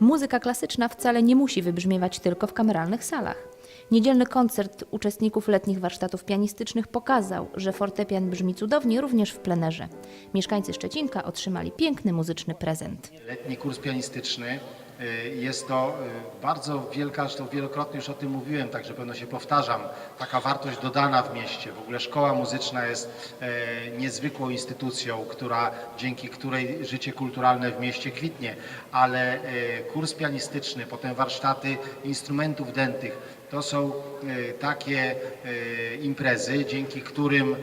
Muzyka klasyczna wcale nie musi wybrzmiewać tylko w kameralnych salach. Niedzielny koncert uczestników letnich warsztatów pianistycznych pokazał, że fortepian brzmi cudownie również w plenerze. Mieszkańcy Szczecinka otrzymali piękny muzyczny prezent. Letni kurs pianistyczny. Y, Jest to y, bardzo wielka, zresztą wielokrotnie już o tym mówiłem, także pewno się powtarzam, taka wartość dodana w mieście. W ogóle szkoła muzyczna jest e, niezwykłą instytucją, która, dzięki której życie kulturalne w mieście kwitnie, ale kurs pianistyczny, potem warsztaty instrumentów dętych, to są takie imprezy, dzięki którym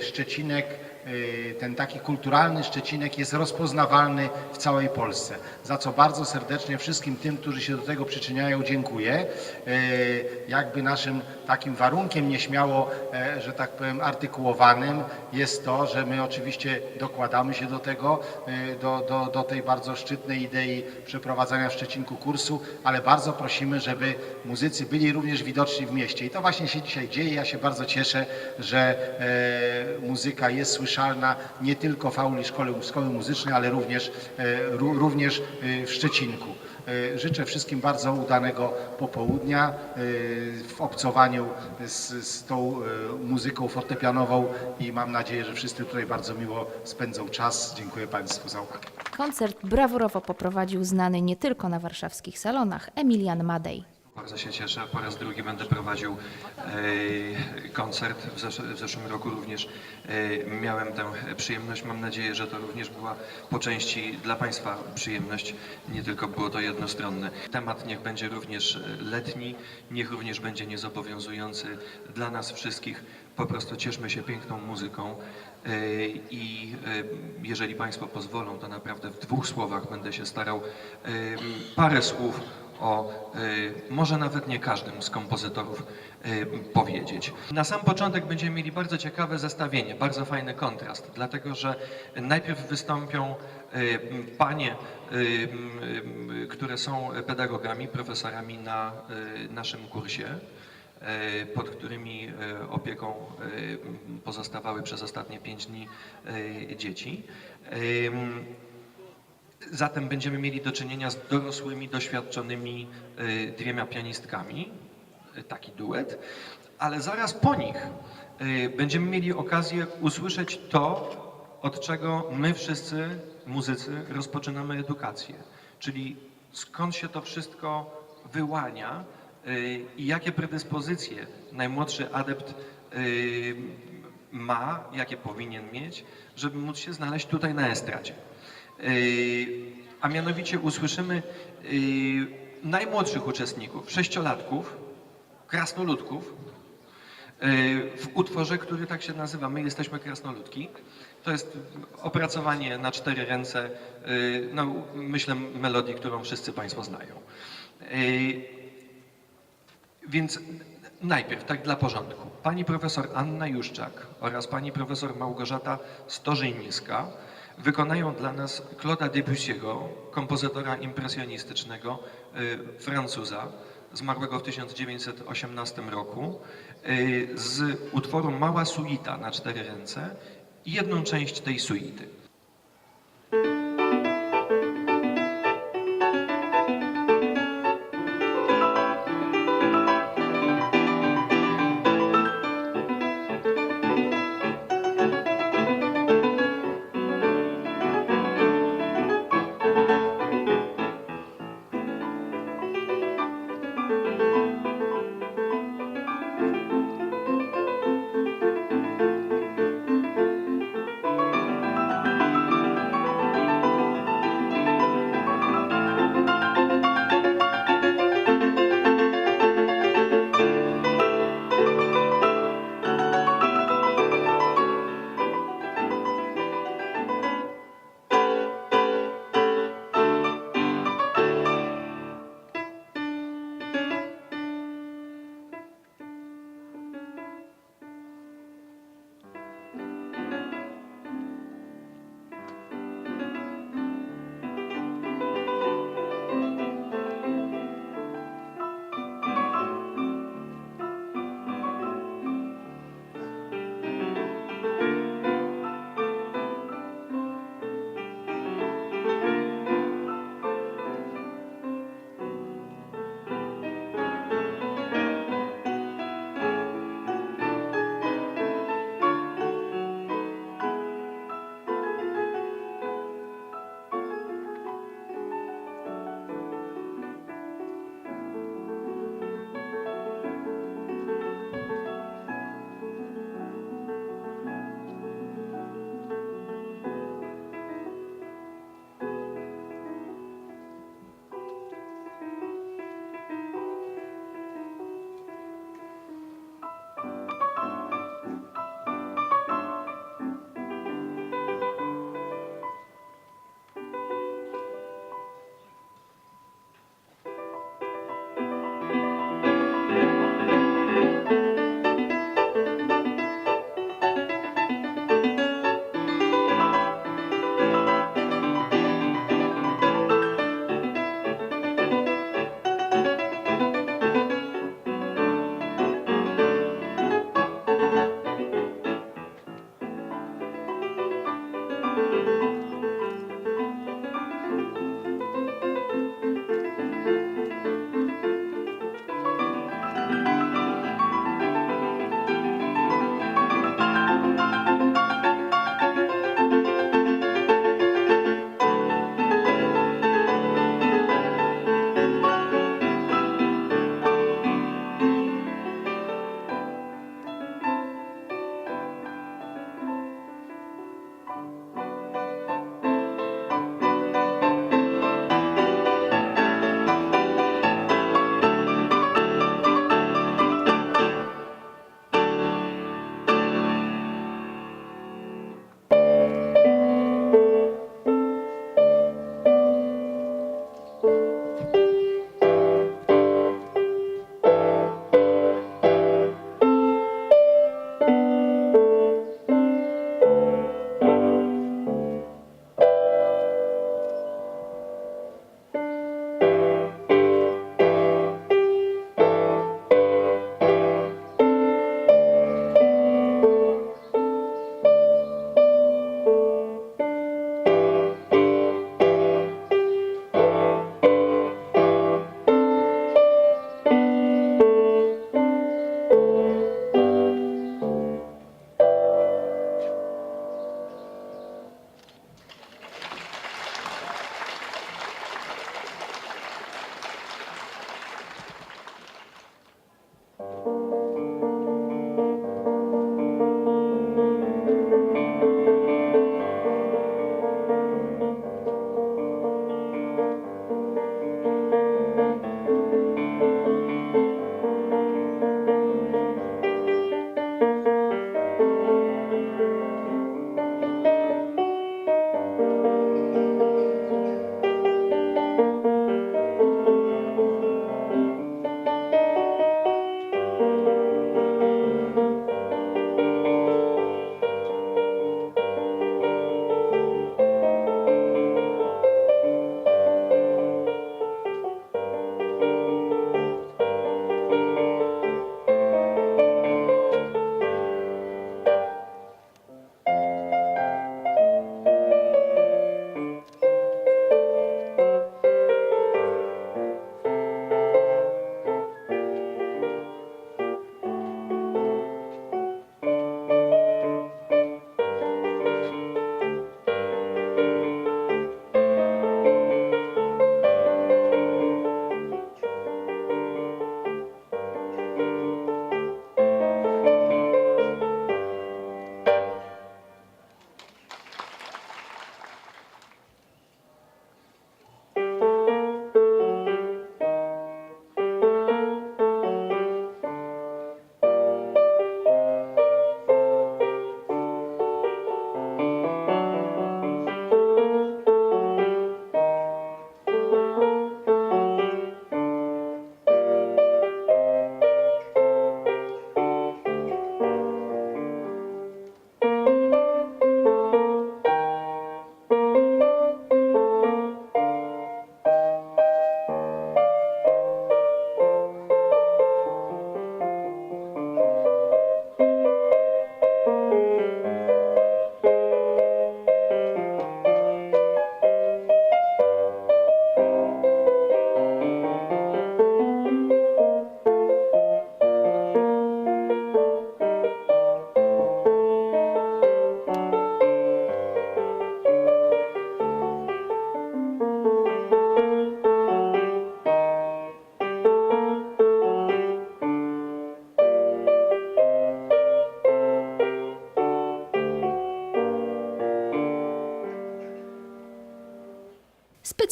Szczecinek y, ten taki kulturalny Szczecinek jest rozpoznawalny w całej Polsce. Za co bardzo serdecznie wszystkim tym, którzy się do tego przyczyniają, dziękuję. Y, Jakby naszym takim warunkiem nieśmiało, e, że tak powiem, artykułowanym jest to, że my oczywiście dokładamy się do tego, y, do, do, do tej bardzo szczytnej idei przeprowadzania w Szczecinku kursu, ale bardzo prosimy, żeby muzycy byli również widoczni w mieście. I to właśnie się dzisiaj dzieje. Ja się bardzo cieszę, że e, muzyka jest nie tylko w auli szkoły, szkoły muzycznej, ale również, e, ró- również e, w Szczecinku. E, Życzę wszystkim bardzo udanego popołudnia w obcowaniu z, z tą muzyką fortepianową i mam nadzieję, że wszyscy tutaj bardzo miło spędzą czas. Dziękuję Państwu za uwagę. Koncert brawurowo poprowadził znany nie tylko na warszawskich salonach Emilian Madej. Bardzo się cieszę. Po raz drugi będę prowadził e, koncert. W, zesz w zeszłym roku również e, miałem tę przyjemność. Mam nadzieję, że to również była po części dla Państwa przyjemność. Nie tylko było to jednostronne. Temat niech będzie również letni, niech również będzie niezobowiązujący dla nas wszystkich. Po prostu cieszmy się piękną muzyką e, i e, jeżeli Państwo pozwolą, to naprawdę w dwóch słowach będę się starał e, parę słów o y, może nawet nie każdym z kompozytorów y, powiedzieć. Na sam początek będziemy mieli bardzo ciekawe zestawienie, bardzo fajny kontrast, dlatego że najpierw wystąpią y, panie, które są pedagogami, profesorami na naszym kursie pod którymi opieką pozostawały przez ostatnie pięć dni dzieci. Zatem będziemy mieli do czynienia z dorosłymi, doświadczonymi y, dwiema pianistkami, y, taki duet, ale zaraz po nich y, będziemy mieli okazję usłyszeć to, od czego my wszyscy muzycy rozpoczynamy edukację, czyli skąd się to wszystko wyłania i jakie predyspozycje najmłodszy adept ma, jakie powinien mieć, żeby móc się znaleźć tutaj na estradzie. Yy, A mianowicie usłyszymy yy, najmłodszych uczestników, sześciolatków, krasnoludków, yy, w utworze, który tak się nazywa My jesteśmy krasnoludki. To jest opracowanie na cztery ręce, no, myślę, melodii, którą wszyscy Państwo znają. Więc najpierw, tak dla porządku, pani profesor Anna Juszczak oraz pani profesor Małgorzata Storzyńska wykonają dla nas Claude'a Debussy'ego, kompozytora impresjonistycznego, y, Francuza, zmarłego w 1918 roku, y, z utworu Mała suita na cztery ręce i jedną część tej suity.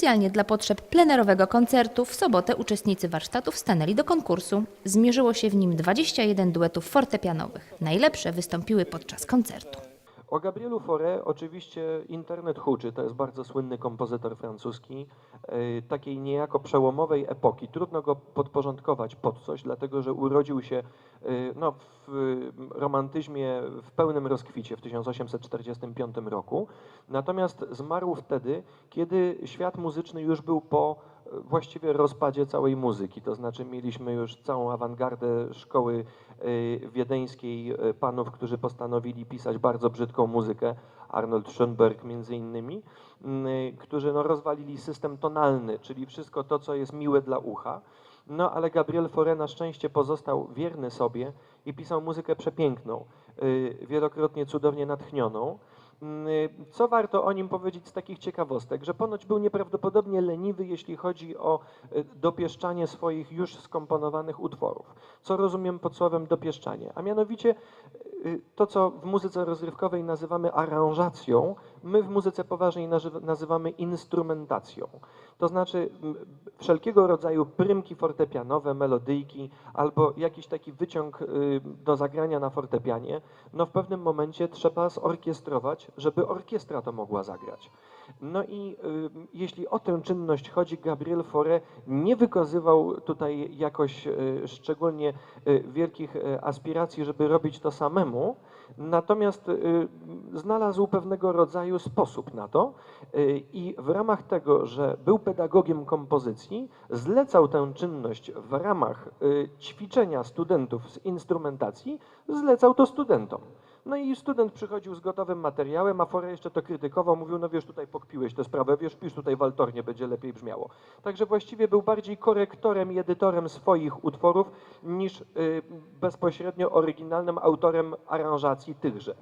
Specjalnie dla potrzeb plenerowego koncertu w sobotę uczestnicy warsztatów stanęli do konkursu. Zmierzyło się w nim 21 duetów fortepianowych. Najlepsze wystąpiły podczas koncertu. O Gabrielu Fauré oczywiście internet huczy, to jest bardzo słynny kompozytor francuski, e, takiej niejako przełomowej epoki. Trudno go podporządkować pod coś, dlatego że urodził się e, no, w e, romantyzmie w pełnym rozkwicie w 1845 roku, natomiast zmarł wtedy, kiedy świat muzyczny już był po właściwie rozpadzie całej muzyki, to znaczy mieliśmy już całą awangardę szkoły e, wiedeńskiej e, panów, którzy postanowili pisać bardzo brzydką muzykę, Arnold Schoenberg między innymi, m, którzy no, rozwalili system tonalny, czyli wszystko to, co jest miłe dla ucha. No ale Gabriel Fauré na szczęście pozostał wierny sobie i pisał muzykę przepiękną, y, wielokrotnie cudownie natchnioną. Mm, y, Co warto o nim powiedzieć z takich ciekawostek, że ponoć był nieprawdopodobnie leniwy, jeśli chodzi o y, dopieszczanie swoich już skomponowanych utworów. Co rozumiem pod słowem dopieszczanie? A mianowicie y, to, co w muzyce rozrywkowej nazywamy aranżacją, my w muzyce poważnej nazy- nazywamy instrumentacją. To znaczy wszelkiego rodzaju prymki fortepianowe, melodyjki albo jakiś taki wyciąg y, do zagrania na fortepianie, no w pewnym momencie trzeba zorkiestrować, żeby orkiestra to mogła zagrać. No i y, jeśli o tę czynność chodzi, Gabriel Fauré nie wykazywał tutaj jakoś y, szczególnie y, wielkich aspiracji, żeby robić to samemu, natomiast znalazł pewnego rodzaju sposób na to i w ramach tego, że był pedagogiem kompozycji, zlecał tę czynność w ramach ćwiczenia studentów z instrumentacji, zlecał to studentom. No i student przychodził z gotowym materiałem, a Fauré jeszcze to krytykował, mówił, no wiesz, tutaj pokpiłeś tę sprawę, wiesz, pisz tutaj waltornie, będzie lepiej brzmiało. Także właściwie był bardziej korektorem i edytorem swoich utworów, niż y, bezpośrednio oryginalnym autorem aranżacji tychże.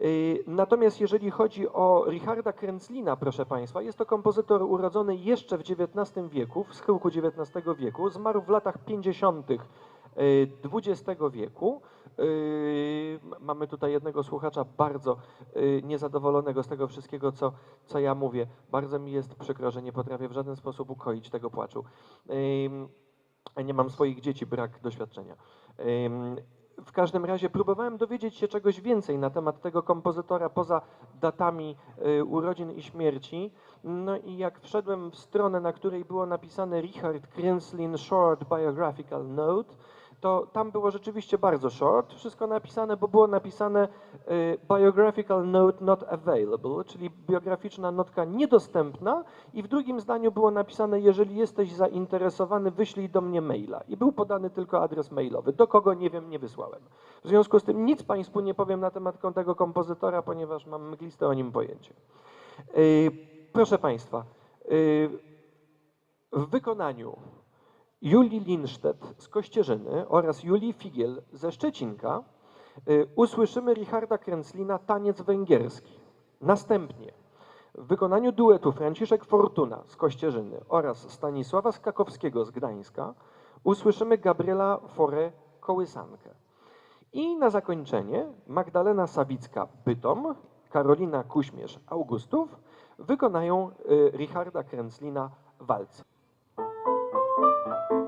Y, Natomiast jeżeli chodzi o Richarda Krenzlina, proszę Państwa, jest to kompozytor urodzony jeszcze w XIX wieku, w schyłku XIX wieku, zmarł w latach 50. XX wieku. Y, Mamy tutaj jednego słuchacza bardzo y, niezadowolonego z tego wszystkiego, co, co ja mówię. Bardzo mi jest przykro, że nie potrafię w żaden sposób ukoić tego płaczu. Ym, Nie mam swoich dzieci, brak doświadczenia. W każdym razie próbowałem dowiedzieć się czegoś więcej na temat tego kompozytora poza datami urodzin i śmierci. No i jak wszedłem w stronę, na której było napisane Richard Krenslin Short Biographical Note, to tam było rzeczywiście bardzo short wszystko napisane, bo było napisane y, biographical note not available, czyli biograficzna notka niedostępna i w drugim zdaniu było napisane, jeżeli jesteś zainteresowany, wyślij do mnie maila. I był podany tylko adres mailowy. Do kogo nie wiem, nie wysłałem. W związku z tym nic Państwu nie powiem na temat tego kompozytora, ponieważ mam mgliste o nim pojęcie. Y, Proszę Państwa, y, w wykonaniu Julii Lindstedt z Kościerzyny oraz Julii Figiel ze Szczecinka y, usłyszymy Richarda Krenzlina Taniec Węgierski. Następnie w wykonaniu duetu Franciszek Fortuna z Kościerzyny oraz Stanisława Skakowskiego z Gdańska usłyszymy Gabriela Fauré Kołysankę. I na zakończenie Magdalena Sawicka Bytom, Karolina Kuśmierz Augustów wykonają y, Richarda Krenzlina Walc. Thank you.